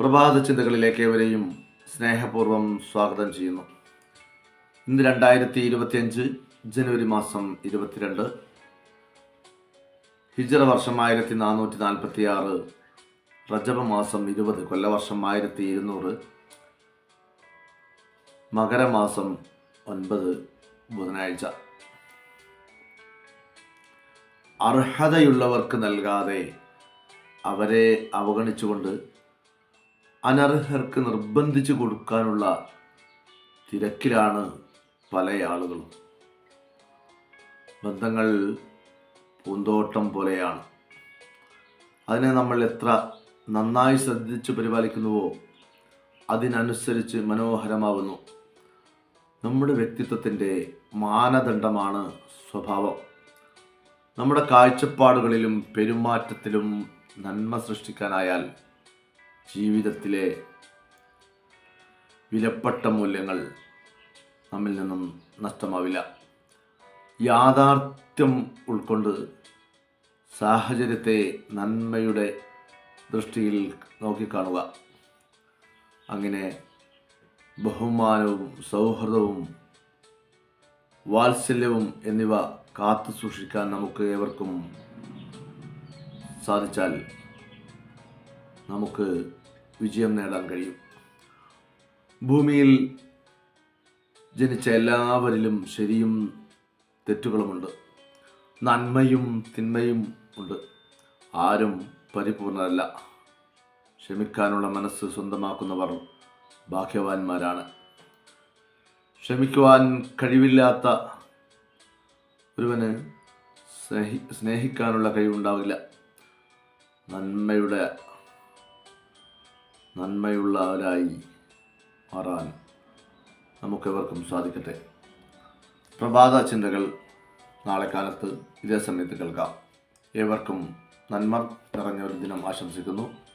പ്രഭാത ചിന്തകളിലേക്ക് ഏവരെയും സ്നേഹപൂർവം സ്വാഗതം ചെയ്യുന്നു. ഇന്ന് രണ്ടായിരത്തി ഇരുപത്തിയഞ്ച് ജനുവരി മാസം ഇരുപത്തിരണ്ട്. ഹിജറ വർഷം ആയിരത്തി നാനൂറ്റി നാൽപ്പത്തി ആറ് റജബ മാസം ഇരുപത്. കൊല്ലവർഷം ആയിരത്തി ഇരുന്നൂറ് മകരമാസം ഒൻപത്. ബുധനാഴ്ച. അർഹതയുള്ളവർക്ക് നൽകാതെ അവരെ അവഗണിച്ചുകൊണ്ട് അനർഹർക്ക് നിർബന്ധിച്ചു കൊടുക്കാനുള്ള തിരക്കിലാണ് പല ആളുകളും. ബന്ധങ്ങൾ പൂന്തോട്ടം പോലെയാണ്. അതിനെ നമ്മൾ എത്ര നന്നായി ശ്രദ്ധിച്ച് പരിപാലിക്കുന്നുവോ അതിനനുസരിച്ച് മനോഹരമാകുന്നു നമ്മുടെ വ്യക്തിത്വത്തിന്റെ മാനദണ്ഡമാണ് സ്വഭാവം. നമ്മുടെ കാഴ്ചപ്പാടുകളിലും പെരുമാറ്റത്തിലും നന്മ സൃഷ്ടിക്കാനായാൽ ജീവിതത്തിലെ വിലപ്പെട്ട മൂല്യങ്ങൾ നമ്മിൽ നിന്നും നഷ്ടമാവില്ല. യാഥാർത്ഥ്യം ഉൾക്കൊണ്ട് സാഹചര്യത്തെ നന്മയുടെ ദൃഷ്ടിയിൽ നോക്കിക്കാണുക. അങ്ങനെ ബഹുമാനവും സൗഹൃദവും വാത്സല്യവും എന്നിവ കാത്തു സൂക്ഷിക്കാൻ നമുക്ക് ഏവർക്കും സാധിച്ചാൽ നമുക്ക് വിജയം നേടാൻ കഴിയും. ഭൂമിയിൽ ജനിച്ച എല്ലാവരിലും ശരിയും തെറ്റുകളുമുണ്ട്. നന്മയും തിന്മയും ഉണ്ട്. ആരും പരിപൂർണരല്ല. ക്ഷമിക്കാനുള്ള മനസ്സ് സ്വന്തമാക്കുന്നവർ ഭാഗ്യവാന്മാരാണ്. ക്ഷമിക്കുവാൻ കഴിവില്ലാത്ത ഒരുവന് സ്നേഹി സ്നേഹിക്കാനുള്ള കഴിവുണ്ടാവില്ല. നന്മയുടെ നന്മയുള്ളവരായി മാറാൻ നമുക്കെവർക്കും സാധിക്കട്ടെ. പ്രഭാത ചിന്തകൾ നാളെ കാലത്ത് ഇതേ സമയത്ത് കേൾക്കാം. ഏവർക്കും നന്മ നിറഞ്ഞ ഒരു ദിനം ആശംസിക്കുന്നു.